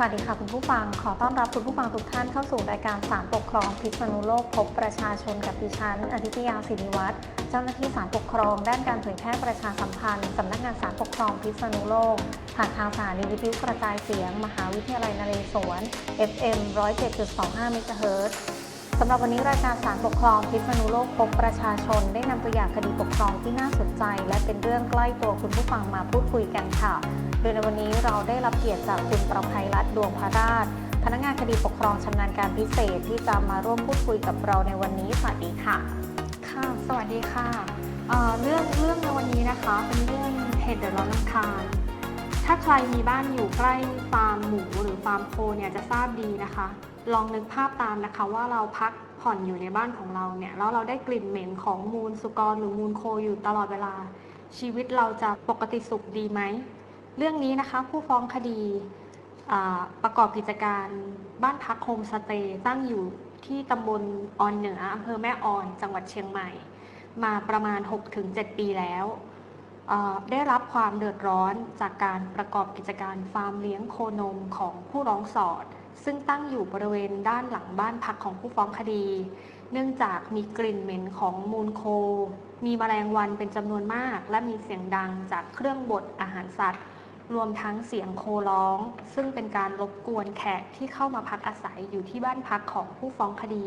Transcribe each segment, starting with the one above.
สวัสดีค่ะคุณผู้ฟัง ขอต้อนรับคุณผู้ฟังทุกท่านเข้าสู่รายการสารปกครองพิษณุโลกพบประชาชนกับดิฉันอธิตยาศิริวัตรเจ้าหน้าที่สารปกครอง ด้านการเผยแพร่ประชาสัมพันธ์สำนักงานสารปกครองพิษณุโลก ผ่านทางสถานีวิทยุกระจายเสียง มหาวิทยาลัยนเรศวร FM 107.25เมกะเฮิรตซ์สำหรับวันนี้รายการสารปกครองพิษณุโลกพบประชาชน ได้นำตัวอย่างคดีปกครองที่น่าสนใจ และเป็นเรื่องใกล้ตัวคุณผู้ฟังมาพูดคุยกันค่ะ โดยในวันนี้เราได้รับเกียรติจากคุณประภัยรัตน์ดวงพระราช พนักงานคดีปกครองชำนาญการพิเศษที่จะมาร่วมพูดคุยกับเราในวันนี้สวัสดีค่ะ ค่ะ สวัสดีค่ะเเรื่องเรื่องในวันนี้นะคะเป็นเรื่องเหตุเดือดร้อนรำคาญถ้าใครมีบ้านอยู่ใกล้ฟาร์มหมูหรือฟาร์มโคเนี่ยจะทราบดีนะคะ ลองนึกภาพตามนะคะว่าเราพักผ่อนอยู่ในบ้านของเราเนี่ยแล้วเราได้กลิ่นเหม็นของมูลสุกรหรือมูลโคอยู่ตลอดเวลา ชีวิตเราจะปกติสุขดีไหม เรื่องนี้นะคะผู้ฟ้องคดีประกอบกิจการบ้านพักโฮมสเตย์ตั้งอยู่ที่ตำบลออนเหนืออำเภอแม่ออน จังหวัดเชียงใหม่ มาประมาณ 6-7 ปีแล้วได้รับความเดือดร้อนจากการประกอบกิจการฟาร์มเลี้ยงโคนมของผู้ร้องสอด ซึ่งตั้งอยู่บริเวณด้านหลังบ้านพักของผู้ฟ้องคดี เนื่องจากมีกลิ่นเหม็นของมูลโค มีแมลงวันเป็นจำนวนมาก และมีเสียงดังจากเครื่องบดอาหารสัตว์ รวมทั้งเสียงโคร้อง ซึ่งเป็นการรบกวนแขกที่เข้ามาพักอาศัยอยู่ที่บ้านพักของผู้ฟ้องคดี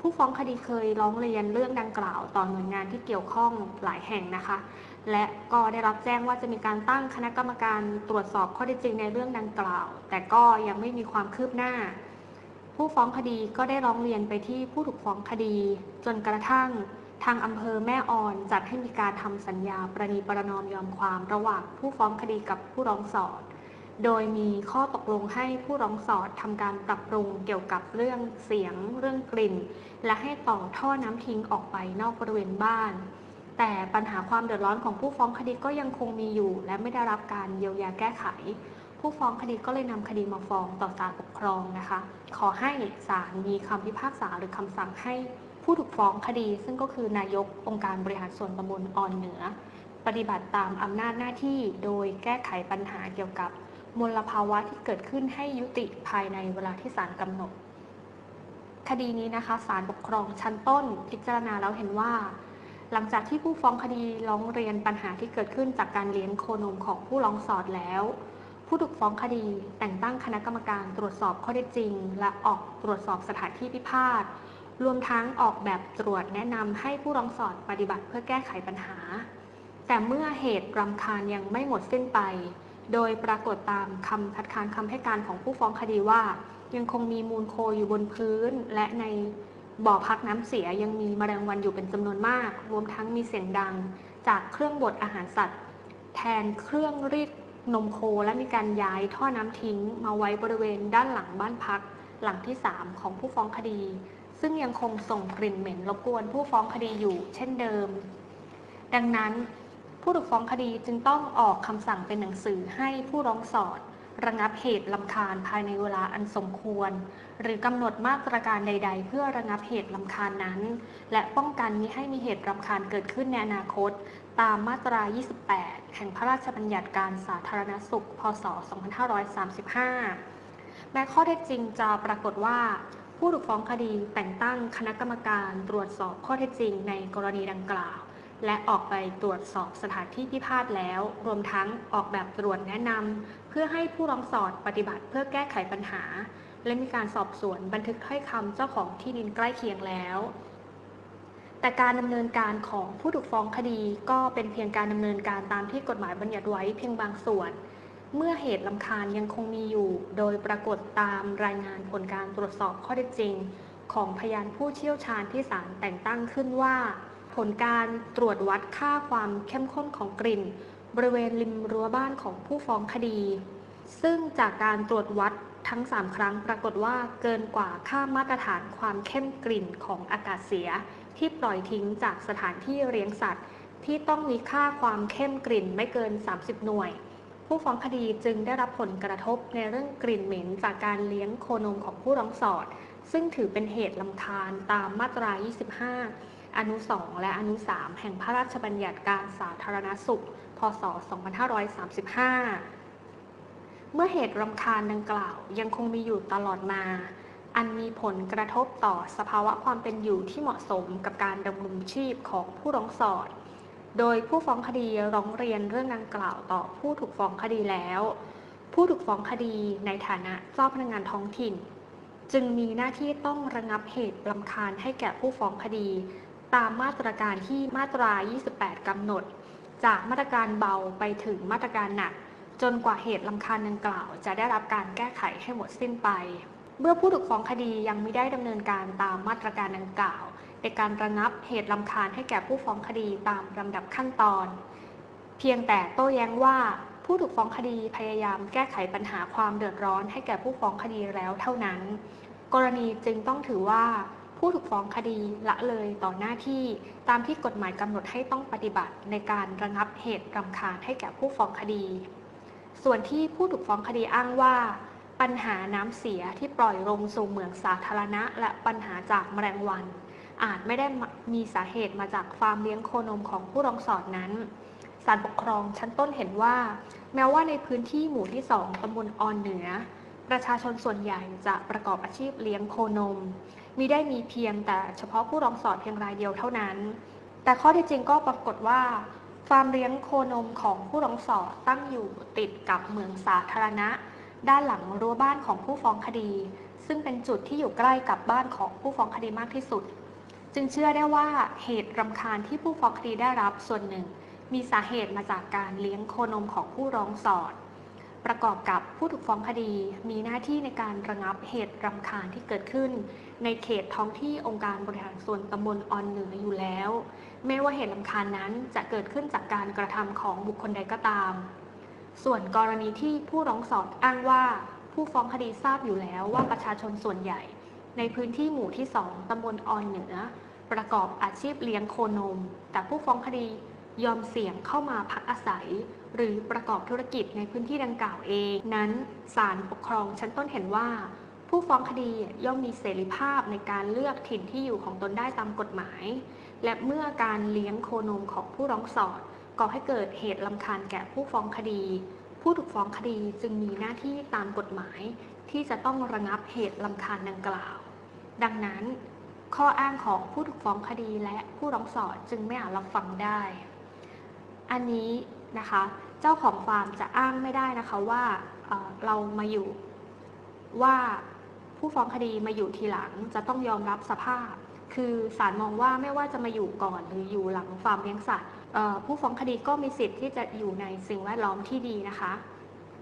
ผู้ฟ้องคดีเคยร้องเรียนเรื่องดังกล่าวต่อหน่วยงานที่เกี่ยวข้องหลายแห่งนะคะ และก็ได้รับแจ้งว่าจะมีการตั้งคณะกรรมการตรวจสอบข้อเท็จจริงในเรื่องดังกล่าว แต่ก็ยังไม่มีความคืบหน้า ผู้ฟ้องคดีก็ได้ร้องเรียนไปที่ผู้ถูกฟ้องคดี จนกระทั่ง ทางอำเภอแม่ออนจัดให้มีการทำสัญญาประนีประนอมยอมความระหว่างผู้ฟ้องคดีกับผู้ร้องสอด โดยมีข้อตกลงให้ผู้ร้องสอดทำการปรับปรุงเกี่ยวกับเรื่องเสียง เรื่องกลิ่น และให้ต่อท่อน้ำทิ้งออกไปนอกบริเวณบ้าน แต่ปัญหาความเดือดร้อนของผู้ฟ้องคดีก็ยังคงมีอยู่ และไม่ได้รับการเยียวยาแก้ไข ผู้ฟ้องคดีก็เลยนำคดีมาฟ้องต่อศาลปกครองนะคะ ขอให้ศาลมีคำพิพากษาหรือคำสั่งให้ ผู้ถูกฟ้องคดี ซึ่งก็คือนายกองค์การบริหารส่วนตำบลออนเหนือ ปฏิบัติตามอำนาจหน้าที่โดยแก้ไขปัญหาเกี่ยวกับมลภาวะที่เกิดขึ้นให้ยุติภายในเวลาที่ศาลกำหนด คดีนี้นะคะศาลปกครองชั้นต้นพิจารณาแล้วเห็นว่า หลังจากที่ผู้ฟ้องคดีร้องเรียนปัญหาที่เกิดขึ้นจากการเลี้ยงโคนมของผู้ร้องสอดแล้ว ผู้ถูกฟ้องคดีแต่งตั้งคณะกรรมการตรวจสอบข้อเท็จจริง และออกตรวจสอบสถานที่พิพาท รวมทั้งออกแบบตรวจแนะนำให้ผู้ร้องสอดปฏิบัติเพื่อแก้ไขปัญหา แต่เมื่อเหตุรำคาญยังไม่หมดสิ้นไป โดยปรากฏตามคำคัดค้านคำให้การของผู้ฟ้องคดีว่า ยังคงมีมูลโคอยู่บนพื้น และในบ่อพักน้ำเสียยังมีมแมลงวันอยู่เป็นจำนวนมาก รวมทั้งมีเสียงดัง จากเครื่องบดอาหารสัตว์ แทนเครื่องรีดนมโคและมีการย้ายท่อน้ำทิ้ง มาไว้บริเวณด้านหลังบ้านพัก หลังที่ 3 ของผู้ฟ้องคดี ซึ่งยังคงส่งกลิ่นเหม็นรบกวนผู้ฟ้องคดีอยู่เช่นเดิม ดังนั้น ผู้ถูกฟ้องคดีจึงต้องออกคำสั่งเป็นหนังสือให้ผู้ร้องสอด ระงับเหตุลำคาญภายในเวลาอันสมควร หรือกำหนดมาตรการใด ๆ เพื่อระงับเหตุลำคาญนั้น และป้องกันมิให้มีเหตุรำคาญเกิดขึ้นในอนาคต ตามมาตรา 28 แห่งพระราชบัญญัติการสาธารณสุข พศ 2535 แม้ข้อเท็จจริงจะปรากฏว่า ผู้ถูกฟ้องคดีแต่งตั้งคณะกรรมการตรวจสอบข้อเท็จจริงในกรณีดังกล่าว และออกไปตรวจสอบสถานที่พิพาทแล้ว รวมทั้งออกแบบตรวจแนะนำเพื่อให้ผู้ร้องสอดปฏิบัติเพื่อแก้ไขปัญหา และมีการสอบสวนบันทึกถ้อยคำเจ้าของที่ดินใกล้เคียงแล้วแต่การดำเนินการของผู้ถูกฟ้องคดีก็เป็นเพียงการดำเนินการตามที่กฎหมายบัญญัติไว้เพียงบางส่วน เมื่อเหตุลำคาญยังคงมีอยู่ โดยปรากฏตามรายงานผลการตรวจสอบข้อเท็จจริง ของพยานผู้เชี่ยวชาญที่ศาลแต่งตั้งขึ้นว่า ผลการตรวจวัดค่าความเข้มข้นของกลิ่น บริเวณริมรั้วบ้านของผู้ฟ้องคดี ซึ่งจากการตรวจวัดทั้ง 3 ครั้งปรากฏว่าเกินกว่าค่ามาตรฐานความเข้มกลิ่นของอากาศเสีย ที่ปล่อยทิ้งจากสถานที่เลี้ยงสัตว์ ที่ต้องมีค่าความเข้มกลิ่นไม่เกิน 30 หน่วย ผู้ฟ้องคดีจึงได้รับผลกระทบในเรื่องกลิ่นเหม็นจากการเลี้ยงโคนมของผู้ร้องสอด ซึ่งถือเป็นเหตุลำคาญตามมาตรา 25 อนุ 2 และอนุ 3 แห่งพระราชบัญญัติการสาธารณสุข พศ 2535 เมื่อเหตุรำคาญดังกล่าวยังคงมีอยู่ตลอดมา อันมีผลกระทบต่อสภาวะความเป็นอยู่ที่เหมาะสมกับการดำรงชีพของผู้ร้องสอด โดยผู้ฟ้องคดีร้องเรียนเรื่องดังกล่าวต่อผู้ถูกฟ้องคดีแล้ว ผู้ถูกฟ้องคดีในฐานะเจ้าพนักงานท้องถิ่น จึงมีหน้าที่ต้องระงับเหตุรำคาญให้แก่ผู้ฟ้องคดี ตามมาตรการที่มาตรา 28 กำหนด จากมาตรการเบาไปถึงมาตรการหนัก จนกว่าเหตุลำคาญดังกล่าว จะได้รับการแก้ไขให้หมดสิ้นไป เมื่อผู้ถูกฟ้องคดียังไม่ได้ดำเนินการตามมาตรการดังกล่าว ในการระงับเหตุลำคาญให้แก่ผู้ฟ้องคดีตามลำดับขั้นตอน เพียงแต่โต้แย้งว่าผู้ถูกฟ้องคดีพยายามแก้ไขปัญหาความเดือดร้อนให้แก่ผู้ฟ้องคดีแล้วเท่านั้น กรณีจึงต้องถือว่าผู้ถูกฟ้องคดีละเลยต่อหน้าที่ตามที่กฎหมายกำหนดให้ต้องปฏิบัติในการระงับเหตุรำคาญให้แก่ผู้ฟ้องคดี ส่วนที่ผู้ถูกฟ้องคดีอ้างว่า ปัญหาน้ำเสียที่ปล่อยลงสู่เหมืองสาธารณะ และปัญหาจากแมลงวัน อาจไม่ได้มีสาเหตุมาจากฟาร์มเลี้ยงโคนมของผู้ร้องสอดนั้นศาลปกครองชั้นต้นเห็นว่า แม้ว่าในพื้นที่หมู่ที่ 2ตำบลออนเหนือ ประชาชนส่วนใหญ่จะประกอบอาชีพเลี้ยงโคนม มีได้มีเพียงแต่เฉพาะผู้ร้องสอดเพียงรายเดียวเท่านั้น แต่ข้อเท็จจริงก็ปรากฏว่าฟาร์มเลี้ยงโคนมของผู้ร้องสอดตั้งอยู่ติดกับเมืองสาธารณะ ด้านหลังรั้วบ้านของผู้ฟ้องคดี ซึ่งเป็นจุดที่อยู่ใกล้กับบ้านของผู้ฟ้องคดีมากที่สุด จึงเชื่อได้ว่าเหตุรำคาญที่ผู้ฟ้องคดีได้รับส่วนหนึ่ง มีสาเหตุมาจากการเลี้ยงโคนมของผู้ร้องสอด ประกอบกับผู้ถูกฟ้องคดี มีหน้าที่ในการระงับเหตุรำคาญที่เกิดขึ้น ในเขตท้องที่องค์การบริหารส่วนตำบลออนเหนืออยู่แล้ว ไม่ว่าเหตุรำคาญนั้นจะเกิดขึ้นจากการกระทำของบุคคลใดก็ตาม ส่วนกรณีที่ผู้ร้องสอดอ้างว่า ผู้ฟ้องคดีทราบอยู่แล้วว่าประชาชนส่วนใหญ่ ในพื้นที่หมู่ที่2ตำบลออนเหนือ ประกอบอาชีพเลี้ยงโคนม แต่ผู้ฟ้องคดียอมเสี่ยงเข้ามาพักอาศัย หรือประกอบธุรกิจในพื้นที่ดังกล่าวเอง นั้นศาลปกครองชั้นต้นเห็นว่า ผู้ฟ้องคดีย่อมมีเสรีภาพในการเลือกถิ่นที่อยู่ของตนได้ตามกฎหมาย และเมื่อการเลี้ยงโคนมของผู้ร้องสอดก่อให้เกิดเหตุลำคาญแก่ผู้ฟ้องคดี ผู้ถูกฟ้องคดีจึงมีหน้าที่ตามกฎหมาย ที่จะต้องระงับเหตุลำคาญดังกล่าว ดังนั้น ข้ออ้างของผู้ถูกฟ้องคดีและผู้ร้องสอดจึงไม่อาจรับฟังได้ อันนี้นะคะ เจ้าของฟาร์มจะอ้างไม่ได้นะคะว่าเเรามาอยู่ว่าผู้ฟ้องคดีมาอยู่ทีหลังจะต้องยอมรับสภาพ คือศาลมองว่าไม่ว่าจะมาอยู่ก่อนหรืออยู่หลังฟาร์มเลี้ยงสัตว์ผู้ฟ้องคดีก็มีสิทธิ์ที่จะอยู่ในสิ่งแวดล้อมที่ดีนะคะ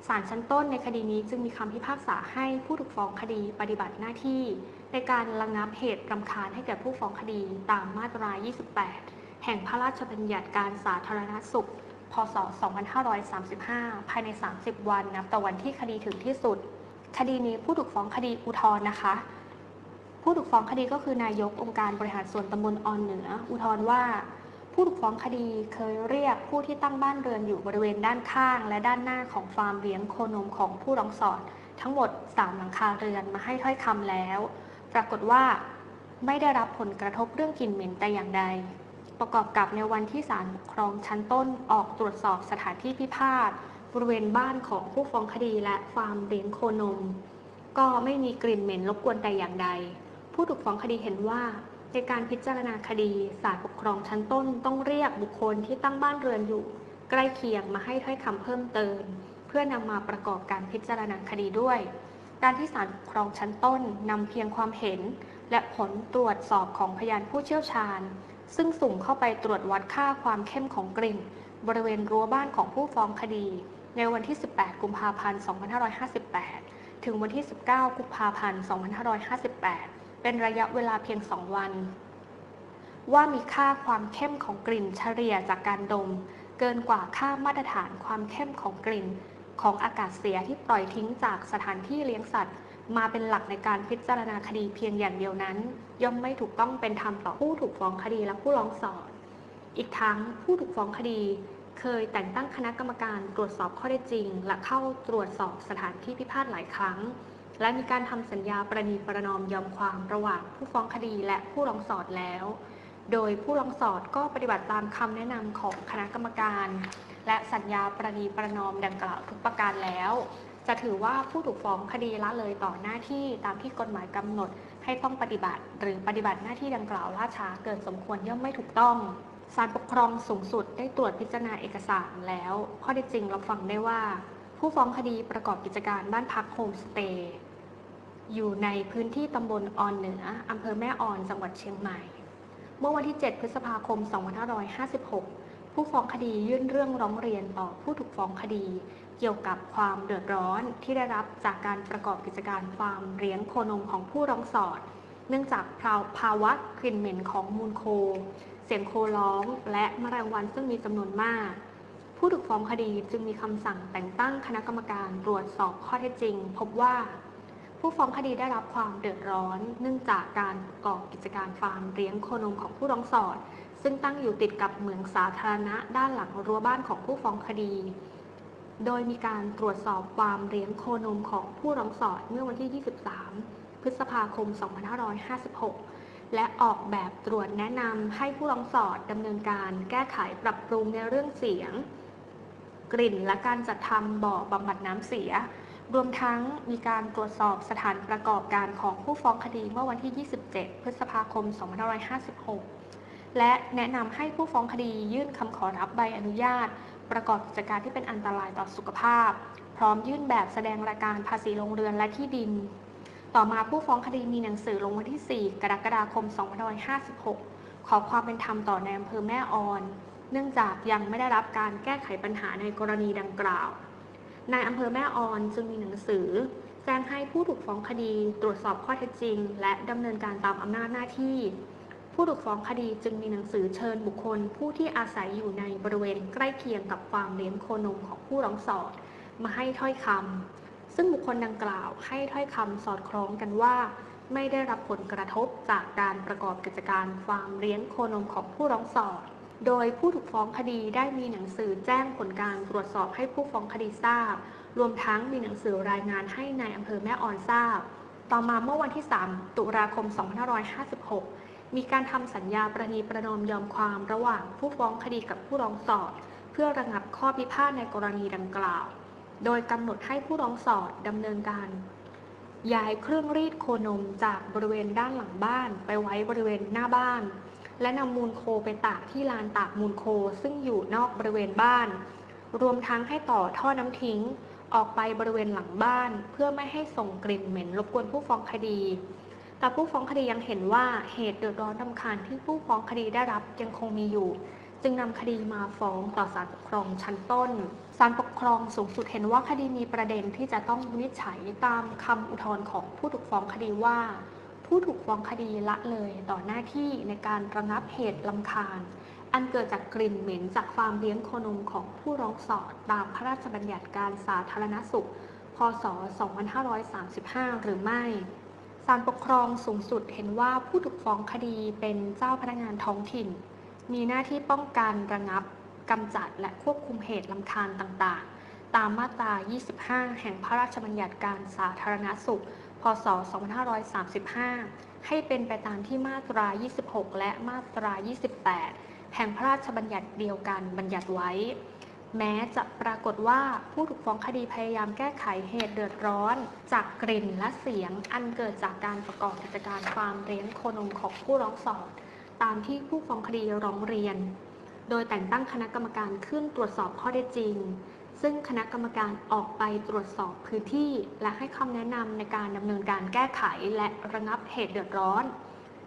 ศาลชั้นต้นในคดีนี้จึงมีคำพิพากษาให้ผู้ถูกฟ้องคดีปฏิบัติหน้าที่ ในการระงับเหตุรำคาญให้แก่ผู้ฟ้องคดีตามมาตรา 28 แห่งพระราชบัญญัติการสาธารณสุข พศ 2535 ภายใน 30 วันนับแต่วันที่คดีถึงที่สุด คดีนี้ผู้ถูกฟ้องคดีอุทธรณ์นะคะ ผู้ถูกฟ้องคดีก็คือนายกองค์การบริหารส่วนตำบลออนเหนือ อุทธรณ์ว่า ผู้ถูกฟ้องคดีเคยเรียกผู้ที่ตั้งบ้านเรือนอยู่บริเวณด้านข้าง และด้านหน้าของฟาร์มเลี้ยงโคนมของผู้ร้องสอดทั้งหมด 3 หลังคาเรือนมาให้ถ้อยคำแล้ว ปรากฏว่าไม่ได้รับผลกระทบเรื่องกลิ่นเหม็นแต่อย่างใด ประกอบกับในวันที่ศาลปกครองชั้นต้นออกตรวจสอบสถานที่พิพาทบริเวณบ้านของผู้ฟ้องคดีและฟาร์มเลี้ยงโคนม ก็ไม่มีกลิ่นเหม็นรบกวนแต่อย่างใด ผู้ถูกฟ้องคดีเห็นว่า ในการพิจารณาคดีศาลปกครองชั้นต้นต้องเรียกบุคคลที่ตั้งบ้านเรือนอยู่ ใกล้เคียงมาให้ถ้อยคำเพิ่มเติม เพื่อนำมาประกอบการพิจารณาคดีด้วย การที่ศาลปกครองชั้นต้นนำเพียงความเห็น และผลตรวจสอบของพยานผู้เชี่ยวชาญ ซึ่งสุ่มเข้าไปตรวจวัดค่าความเข้มของกลิ่น บริเวณรั้วบ้านของผู้ฟ้องคดี ในวันที่ 18 กุมภาพันธ์ 2558 ถึงวันที่ 19 กุมภาพันธ์ 2558 เป็นระยะเวลาเพียง2วัน ว่ามีค่าความเข้มของกลิ่นเฉลี่ยจากการดม เกินกว่าค่ามาตรฐานความเข้มของกลิ่น ของอากาศเสียที่ปล่อยทิ้งจากสถานที่เลี้ยงสัตว์ มาเป็นหลักในการพิจารณาคดีเพียงอย่างเดียวนั้น ย่อมไม่ถูกต้องเป็นธรรมต่อผู้ถูกฟ้องคดีและผู้ร้องสอดอีกทั้งผู้ถูกฟ้องคดีเคยแต่งตั้งคณะกรรมการตรวจสอบข้อเท็จจริง และเข้าตรวจสอบสถานที่พิพาทหลายครั้ง และมีการทำสัญญาประนีประนอมยอมความระหว่างผู้ฟ้องคดีและผู้ร้องสอดแล้ว โดยผู้ร้องสอดก็ปฏิบัติตามคำแนะนำของคณะกรรมการ และสัญญาประนีประนอมดังกล่าวทุกประการแล้ว จะถือว่าผู้ถูกฟ้องคดีละเลยต่อหน้าที่ตามที่กฎหมายกำหนดให้ต้องปฏิบัติ หรือปฏิบัติหน้าที่ดังกล่าวล่าช้าเกินสมควรย่อมไม่ถูกต้องศาลปกครองสูงสุดได้ตรวจพิจารณาเอกสารแล้วข้อเท็จจริงเราฟังได้ว่า ผู้ฟ้องคดีประกอบกิจการบ้านพักโฮมสเตย์ อยู่ในพื้นที่ตำบลออนเหนืออำเภอแม่ออน จังหวัดเชียงใหม่ เมื่อวันที่ 7 พฤษภาคม 2556 ผู้ฟ้องคดียื่นเรื่องร้องเรียนต่อผู้ถูกฟ้องคดี เกี่ยวกับความเดือดร้อนที่ได้รับจากการประกอบกิจการฟาร์มเลี้ยงโคนมของผู้ร้องสอด เนื่องจากภาวะกลิ่นเหม็นของมูลโค เสียงโคร้องและมแมลงวันซึ่งมีจำนวนมาก ผู้ถูกฟ้องคดีจึงมีคำสั่งแต่งตั้งคณะกรรมการตรวจสอบข้อเท็จจริง พบว่า ผู้ฟ้องคดีได้รับความเดือดร้อน เนื่องจากการประกอบกิจการฟาร์มเลี้ยงโคนมของผู้ร้องสอด ซึ่งตั้งอยู่ติดกับเหมืองสาธารณะด้านหลังรั้วบ้านของผู้ฟ้องคดี โดยมีการตรวจสอบฟาร์มเลี้ยงโคนมของผู้ร้องสอดเมื่อวันที่ 23 พฤษภาคม 2556 และออกแบบตรวจแนะนำให้ผู้ร้องสอดดำเนินการแก้ไขปรับปรุงในเรื่องเสียง กลิ่นและการจัดทำบ่อบำบัดน้ำเสีย รวมทั้งมีการตรวจสอบสถานประกอบการของผู้ฟ้องคดีเมื่อวันที่ 27 พฤษภาคม 2556 และแนะนำให้ผู้ฟ้องคดียื่นคำขอรับใบอนุญาต ประกอบกิจการที่เป็นอันตรายต่อสุขภาพ พร้อมยื่นแบบแสดงรายการภาษีโรงเรือนและที่ดิน ต่อมาผู้ฟ้องคดีมีหนังสือลงวันที่ 4 กรกฎาคม 2556 ขอความเป็นธรรมต่อในอำเภอแม่ออน เนื่องจากยังไม่ได้รับการแก้ไขปัญหาในกรณีดังกล่าว นายอำเภอแม่ออนจึงมีหนังสือ แจ้งให้ผู้ถูกฟ้องคดีตรวจสอบข้อเท็จจริง และดำเนินการตามอำนาจหน้าที่ ผู้ถูกฟ้องคดีจึงมีหนังสือเชิญบุคคล ผู้ที่อาศัยอยู่ในบริเวณใกล้เคียงกับฟาร์มเลี้ยงโคนมของผู้ร้องสอด มาให้ถ้อยคำซึ่งบุคคลดังกล่าวให้ถ้อยคำสอดคล้องกันว่า ไม่ได้รับผลกระทบจากการประกอบกิจการฟาร์มเลี้ยงโคนมของผู้ร้องสอด โดยผู้ถูกฟ้องคดีได้มีหนังสือแจ้งผลการตรวจสอบให้ผู้ฟ้องคดีทราบ รวมทั้งมีหนังสือรายงานให้ในายอำเภอแม่ออนทราบ ต่อมาเมื่อวันที่ 3 ตุลาคม 2556 มีการทำสัญญาประนีประนอมยอมความระหว่างผู้ฟ้องคดีกับผู้ร้องสอด เพื่อระงับข้อพิพาทในกรณีดังกล่าว โดยกำหนดให้ผู้ร้องสอดดำเนินการย้ายเครื่องรีดโคนมจากบริเวณด้านหลังบ้านไปไว้บริเวณหน้าบ้าน และนำมูลโคไปตากที่ลานตากมูลโคซึ่งอยู่นอกบริเวณบ้าน รวมทั้งให้ต่อท่อน้ำทิ้ง ออกไปบริเวณหลังบ้าน เพื่อไม่ให้ส่งกลิ่นเหม็นรบกวนผู้ฟ้องคดี แต่ผู้ฟ้องคดียังเห็นว่าเหตุเดือดร้อนรำคาญที่ผู้ฟ้องคดีได้รับยังคงมีอยู่ จึงนำคดีมาฟ้องต่อศาลปกครองชั้นต้นศาลปกครองสูงสุดเห็นว่าคดีมีประเด็นที่จะต้องวินิจฉัยตามคำอุทธรณ์ของผู้ถูกฟ้องคดีว่า ผู้ถูกฟ้องคดีละเลยต่อหน้าที่ในการระงับเหตุลำคาญ อันเกิดจากกลิ่นเหม็นจากฟาร์มเลี้ยงโคนมของผู้ร้องสอดตามพระราชบัญญัติการสาธารณสุข พศ 2535 หรือไม่ศาลปกครองสูงสุดเห็นว่าผู้ถูกฟ้องคดีเป็นเจ้าพนักงานท้องถิ่น มีหน้าที่ป้องกันระงับกำจัดและควบคุมเหตุลำคาญต่างๆ ตามมาตรา 25 แห่งพระราชบัญญัติการสาธารณสุข พศ 2535 ให้เป็นไปตามที่มาตรา 26 และมาตรา 28 แห่งพระราชบัญญัติเดียวกันบัญญัติไว้ แม้จะปรากฏว่าผู้ถูกฟ้องคดีพยายามแก้ไขเหตุเดือดร้อน จากกลิ่นและเสียงอันเกิดจากการประกอบกิจการฟาร์มเลี้ยงโคนมของผู้ร้องสอดตามที่ผู้ฟ้องคดีร้องเรียน โดยแต่งตั้งคณะกรรมการขึ้นตรวจสอบข้อเท็จจริง ซึ่งคณะกรรมการออกไปตรวจสอบพื้นที่ และให้คำแนะนำในการดำเนินการแก้ไขและระงับเหตุเดือดร้อน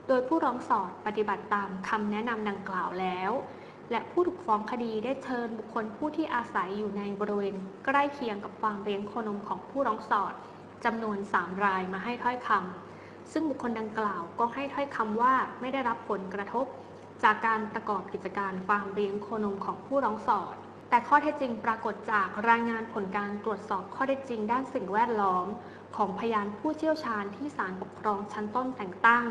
โดยผู้ร้องสอดปฏิบัติตามคำแนะนำดังกล่าวแล้ว และผู้ถูกฟ้องคดีได้เชิญบุคคลผู้ที่อาศัยอยู่ในบริเวณใกล้เคียงกับฟาร์มเลี้ยงโคนมของผู้ร้องสอดจำนวน 3 รายมาให้ถ้อยคำซึ่งบุคคลดังกล่าวก็ให้ถ้อยคำว่าไม่ได้รับผลกระทบ จากการประกอบกิจการฟาร์มเลี้ยงโคนมของผู้ร้องสอด แต่ข้อเท็จจริงปรากฏจากรายงานผลการตรวจสอบข้อเท็จจริงด้านสิ่งแวดล้อม ของพยานผู้เชี่ยวชาญที่ศาลปกครองชั้นต้นแต่งตั้ง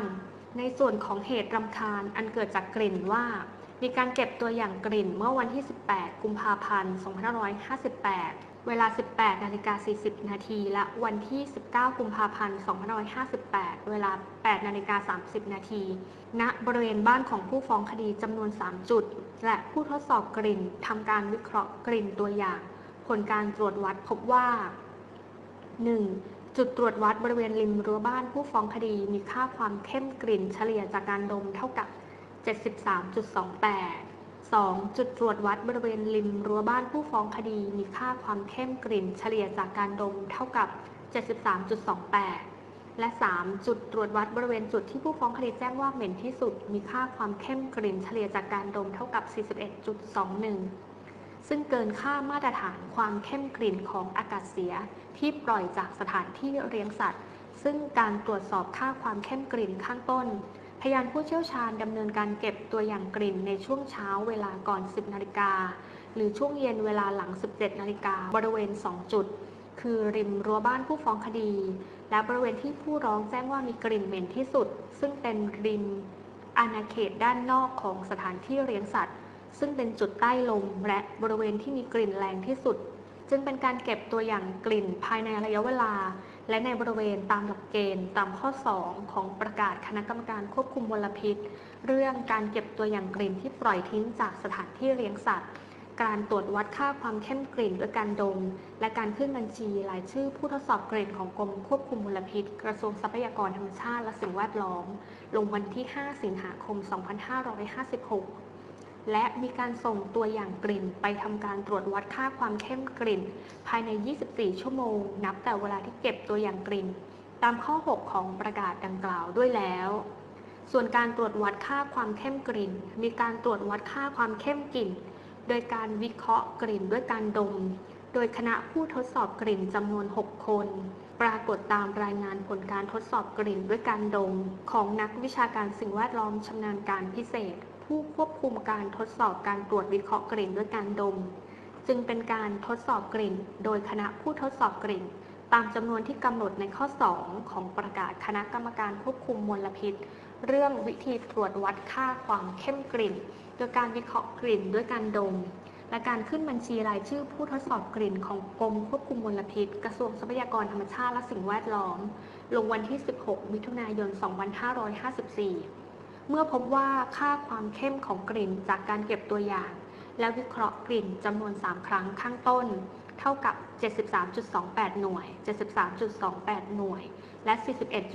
ในส่วนของเหตุรำคาญอันเกิดจากกลิ่นว่า มีการเก็บตัวอย่างกลิ่นเมื่อวันที่ 18 กุมภาพันธ์ 2558 เวลา 18นาฬิกา40 นาทีและวันที่ 19 กุมภาพันธ์ 2558 เวลา 8นาฬิกา30 นาทีณบริเวณบ้านของผู้ฟ้องคดีจำนวน 3 จุด และผู้ทดสอบกลิ่นทำการวิเคราะห์กลิ่นตัวอย่าง ผลการตรวจวัดพบว่า 1. จุดตรวจวัดบริเวณริมรั้วบ้านผู้ฟ้องคดีมีค่าความเข้มกลิ่นเฉลี่ยจากการดมเท่ากับ 73.28 2. จุดตรวจวัดบริเวณริมรั้วบ้านผู้ฟ้องคดีมีค่าความเข้มกลิ่นเฉลี่ยจากการดมเท่ากับ 73.28 และ 3. จุดตรวจวัดบริเวณจุดที่ผู้ฟ้องคดีแจ้งว่าเหม็นที่สุด มีค่าความเข้มกลิ่นเฉลี่ยจากการดมเท่ากับ 41.21 ซึ่งเกินค่ามาตรฐานความเข้มกลิ่นของอากาศเสียที่ปล่อยจากสถานที่เลี้ยงสัตว์ ซึ่งการตรวจสอบค่าความเข้มกลิ่นข้างต้น พยานผู้เชี่ยวชาญดำเนินการเก็บตัวอย่างกลิ่นในช่วงเช้าเวลาก่อน 10 นาฬิกา หรือช่วงเย็นเวลาหลัง 17 นาฬิกาบริเวณ 2 จุด คือริมรั้วบ้านผู้ฟ้องคดี และบริเวณที่ผู้ร้องแจ้งว่ามีกลิ่นเหม็นที่สุด ซึ่งเป็นริมอาณาเขตด้านนอกของสถานที่เลี้ยงสัตว์ ซึ่งเป็นจุดใต้ลมและบริเวณที่มีกลิ่นแรงที่สุด จึงเป็นการเก็บตัวอย่างกลิ่นภายในระยะเวลา และในบริเวณตามหลักเกณฑ์ตามข้อ 2 ของประกาศคณะกรรมการควบคุมมลพิษ เรื่องการเก็บตัวอย่างกลิ่นที่ปล่อยทิ้งจากสถานที่เลี้ยงสัตว์ การตรวจวัดค่าความเข้มกลิ่นด้วยการดม และการขึ้นบัญชีรายชื่อผู้ทดสอบกลิ่นของกรมควบคุมมลพิษ กระทรวงทรัพยากรธรรมชาติและสิ่งแวดล้อม ลงวันที่ 5 สิงหาคม 2556 และมีการส่งตัวอย่างกลิ่นไปทำการตรวจวัดค่าความเข้มกลิ่น ภายใน 24 ชั่วโมง นับแต่เวลาที่เก็บตัวอย่างกลิ่น ตามข้อ 6 ของประกาศดังกล่าวด้วยแล้ว ส่วนการตรวจวัดค่าความเข้มกลิ่น มีการตรวจวัดค่าความเข้มกลิ่น โดยการวิเคราะห์กลิ่นด้วยการดม โดยคณะผู้ทดสอบกลิ่นจำนวน 6 คน ปรากฏตามรายงานผลการทดสอบกลิ่นด้วยการดม ของนักวิชาการสิ่งแวดล้อมชำนาญการพิเศษ ผู้ควบคุมการทดสอบการตรวจวิเคราะห์กลิ่นด้วยการดม จึงเป็นการทดสอบกลิ่น โดยคณะผู้ทดสอบกลิ่น ตามจำนวนที่กำหนดในข้อ 2 ของประกาศคณะกรรมการควบคุมมลพิษ เรื่องวิธีตรวจวัดค่าความเข้มกลิ่น โดยการวิเคราะห์กลิ่นด้วยการดม และการขึ้นบัญชีรายชื่อผู้ทดสอบกลิ่นของกรมควบคุมมลพิษ กระทรวงทรัพยากรธรรมชาติและสิ่งแวดล้อม ลงวันที่ 16 มิถุนายน 2554 เมื่อพบว่าค่าความเข้มของกลิ่นจากการเก็บตัวอย่าง และวิเคราะห์กลิ่นจำนวน 3 ครั้งข้างต้น เท่ากับ 73.28 หน่วย 73.28 หน่วย และ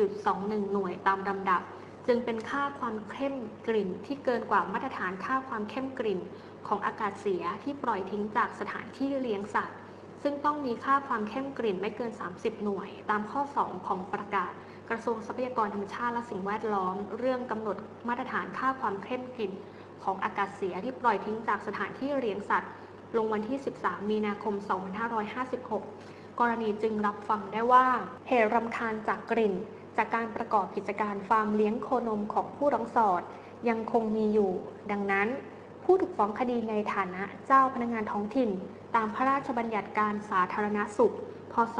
41.21 หน่วยตามลำดับ จึงเป็นค่าความเข้มกลิ่นที่เกินกว่ามาตรฐานค่าความเข้มกลิ่นของอากาศเสียที่ปล่อยทิ้งจากสถานที่เลี้ยงสัตว์ ซึ่งต้องมีค่าความเข้มกลิ่นไม่เกิน 30 หน่วย ตามข้อ 2 ของประกาศ กระทรวงทรัพยากรธรรมชาติและสิ่งแวดล้อม เรื่องกำหนดมาตรฐานค่าความเข้มกลิ่นของอากาศเสียที่ปล่อยทิ้งจากสถานที่เลี้ยงสัตว์ ลงวันที่ 13 มีนาคม 2556 กรณีจึงรับฟังได้ว่า เหตุรำคาญจากกลิ่น จากการประกอบกิจการฟาร์มเลี้ยงโคนมของผู้ร้องสอด ยังคงมีอยู่ ดังนั้น ผู้ถูกฟ้องคดีในฐานะเจ้าพนักงานท้องถิ่น ตามพระราชบัญญัติการสาธารณสุข พศ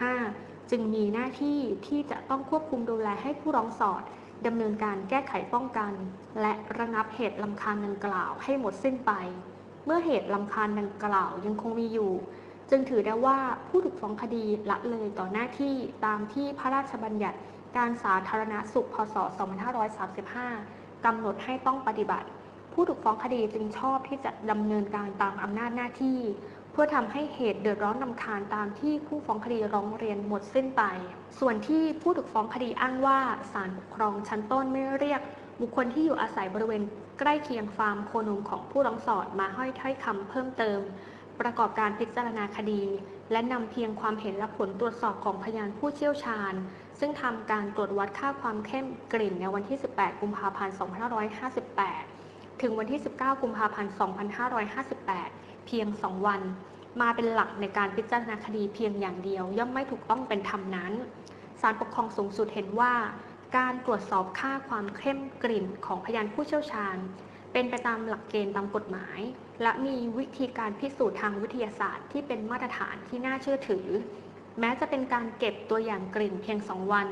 2535 จึงมีหน้าที่ที่จะต้องควบคุมดูแลให้ผู้ร้องสอดดำเนินการแก้ไขป้องกัน และระงับเหตุลำคาญดังกล่าวให้หมดสิ้นไป เมื่อเหตุลำคาญดังกล่าวยังคงมีอยู่ จึงถือได้ว่าผู้ถูกฟ้องคดีละเลยต่อหน้าที่ตามที่พระราชบัญญัติการสาธารณสุขพศ 2535 กำหนดให้ต้องปฏิบัติ ผู้ถูกฟ้องคดีจึงชอบที่จะดำเนินการตามอำนาจหน้าที่ พื่อทำให้เหตุเดือดร้อนนำคาญตามที่ผู้ฟ้องคดีร้องเรียนหมดสิ้นไป ส่วนที่ผู้ถูกฟ้องคดีอ้างว่าศาลปกครองชั้นต้นไม่เรียก บุคคลที่อยู่อาศัยบริเวณใกล้เคียงฟาร์มโคนมของผู้ร้องสอดมาห้ถ้อยคำเพิ่มเติม ประกอบการพิจารณาคดี และนำเพียงความเห็นและผลตรวจสอบของพยานผู้เชี่ยวชาญ ซึ่งทำการตรวจวัดค่าความเข้มกลิ่นในวันที่ 18 กุมภาพันธ์ 2558 ถึงวันที่ 19 กุมภาพันธ์ 2558 เพียง 2 วัน มาเป็นหลักในการพิจารณาคดีเพียงอย่างเดียว ย่อมไม่ถูกต้องเป็นธรรมนั้นศาลปกครองสูงสุดเห็นว่า การตรวจสอบค่าความเข้มกลิ่นของพยานผู้เชี่ยวชาญ เป็นไปตามหลักเกณฑ์ตามกฎหมาย และมีวิธีการพิสูจน์ทางวิทยาศาสตร์ ที่เป็นมาตรฐานที่น่าเชื่อถือ แม้จะเป็นการเก็บตัวอย่างกลิ่นเพียง2วัน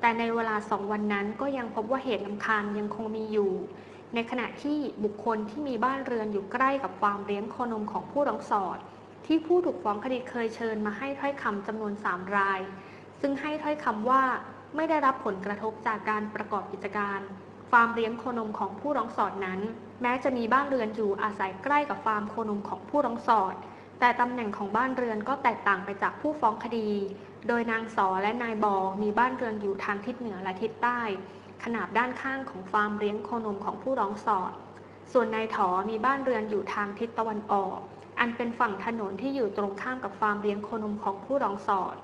แต่ในเวลา2วันนั้นก็ยังพบว่าเหตุลำคาญยังคงมีอยู่ในขณะที่บุคคลที่มีบ้านเรือนอยู่ใกล้กับฟาร์มเลี้ยงโคนมของผู้ร้องสอด ที่ผู้ถูกฟ้องคดีเคยเชิญมาให้ถ้อยคำจำนวน 3 ราย ซึ่งให้ถ้อยคำว่าไม่ได้รับผลกระทบจากการประกอบกิจการฟาร์มเลี้ยงโคนมของผู้ร้องสอดนั้น แม้จะมีบ้านเรือนอยู่อาศัยใกล้กับฟาร์มโคนมของผู้ร้องสอด แต่ตำแหน่งของบ้านเรือนก็แตกต่างไปจากผู้ฟ้องคดี โดยนางสอและนายบอมีบ้านเรือนอยู่ทางทิศเหนือและทิศใต้ ขนาบด้านข้างของฟาร์มเลี้ยงโคนมของผู้ร้องสอด ส่วนนายถอมีบ้านเรือนอยู่ทางทิศตะวันออก อันเป็นฝั่งถนนที่อยู่ตรงข้ามกับฟาร์มเลี้ยงโคนมของผู้ร้องสอด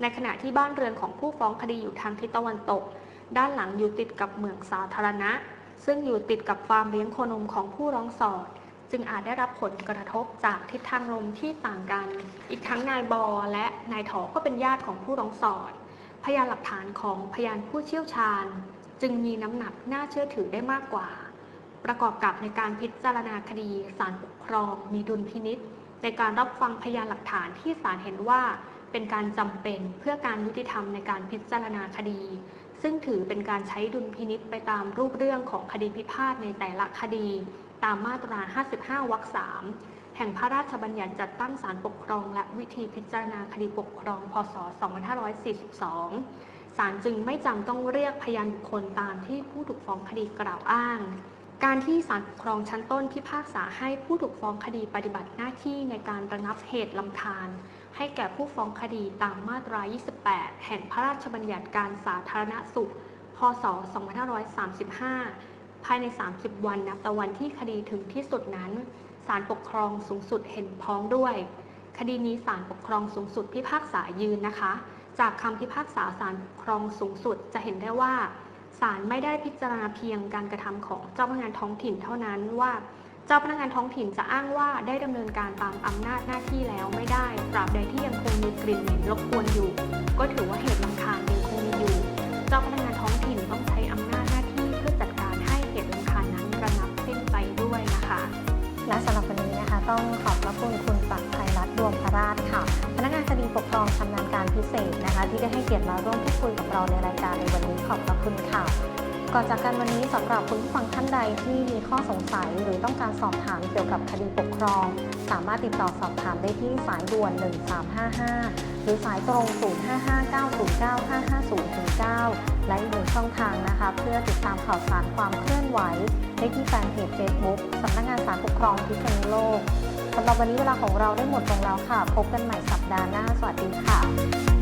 ในขณะที่บ้านเรือนของผู้ฟ้องคดีอยู่ทางทิศตะวันตก ด้านหลังอยู่ติดกับเหมืองสาธารณะ ซึ่งอยู่ติดกับฟาร์มเลี้ยงโคนมของผู้ร้องสอด จึงอาจได้รับผลกระทบจากทิศทางลมที่ต่างกัน อีกทั้งนายบอและนายถอก็เป็นญาติของผู้ร้องสอด พยานหลักฐานของพยานผู้เชี่ยวชาญ จึงมีน้ำหนักน่าเชื่อถือได้มากกว่า ประกอบกับในการพิจารณาคดีศาลปกครอง มีดุลพินิษในการรับฟังพยานหลักฐานที่ศาลเห็นว่าเป็นการจำเป็นเพื่อการยุติธรรมในการพิจารณาคดี ซึ่งถือเป็นการใช้ดุลพินิษไปตามรูปเรื่องของคดีพิพาทในแต่ละคดี ตามมาตรา 55 วรรค 3 แห่งพระราชบัญญัติจัดตั้งศาลปกครอง และวิธีพิจารณาคดีปกครอง พศ 2542 ศาลจึงไม่จำต้องเรียกพยานบุคคลตามที่ผู้ถูกฟ้องคดีกล่าวอ้าง การที่ศาลปกครองชั้นต้นพิพากษาให้ผู้ถูกฟ้องคดีปฏิบัติหน้าที่ในการระงับเหตุลำคาญ ให้แก่ผู้ฟ้องคดีตามมาตรา 28 แห่งพระราชบัญญัติการสาธารณสุข พศ 2535 ภายใน 30 วันนับแต่วันที่คดีถึงที่สุดนั้นศาลปกครองสูงสุดเห็นพ้องด้วย คดีนี้ศาลปกครองสูงสุดพิพากษายืนนะคะ จากคำพิพากษาศาลปกครองสูงสุดจะเห็นได้ว่า ศาลไม่ได้พิจารณาเพียงการกระทำของเจ้าพนักงานท้องถิ่นเท่านั้นว่าเจ้าพนักงานท้องถิ่นจะอ้างว่าได้ดำเนินการตามอำนาจหน้าที่แล้วไม่ได้ตราบใดที่ยังคงมีกลิ่นเหม็นรบกวนอยู่ ก็ถือว่าเหตุรำคาญยังคงมีอยู่ เจ้าพนักงานท้องถิ่นต้องใช้อำนาจหน้าที่เพื่อจัดการให้เหตุรำคาญนั้นระงับสิ้นไปด้วยนะคะ และสำหรับวันนี้นะคะ ต้องขอบพระคุณคุณปักภัยรัตน์ดวงพระราชค่ะ งานคดีปกครองชำนาญการพิเศษนะคะ ที่ได้ให้เกียรติมาร่วมพูดคุยกับเราในรายการในวันนี้ขอบพระคุณค่ะ ก่อนจากกันวันนี้สำหรับคุณผู้ฟังท่านใดที่มีข้อสงสัยหรือต้องการสอบถามเกี่ยวกับคดีปกครอง สามารถติดต่อสอบถามได้ที่สายด่วน 1355 หรือสายตรง 0559095509และอีกหนึ่งช่องทางนะคะ เพื่อติดตามข่าวสารความเคลื่อนไหวได้ที่แฟนเพจ Facebook สำนักงานศาลปกครองพิษณุโลก สำหรับวันนี้เวลาของเราได้หมดลงแล้วค่ะ พบกันใหม่สัปดาห์หน้า สวัสดีค่ะ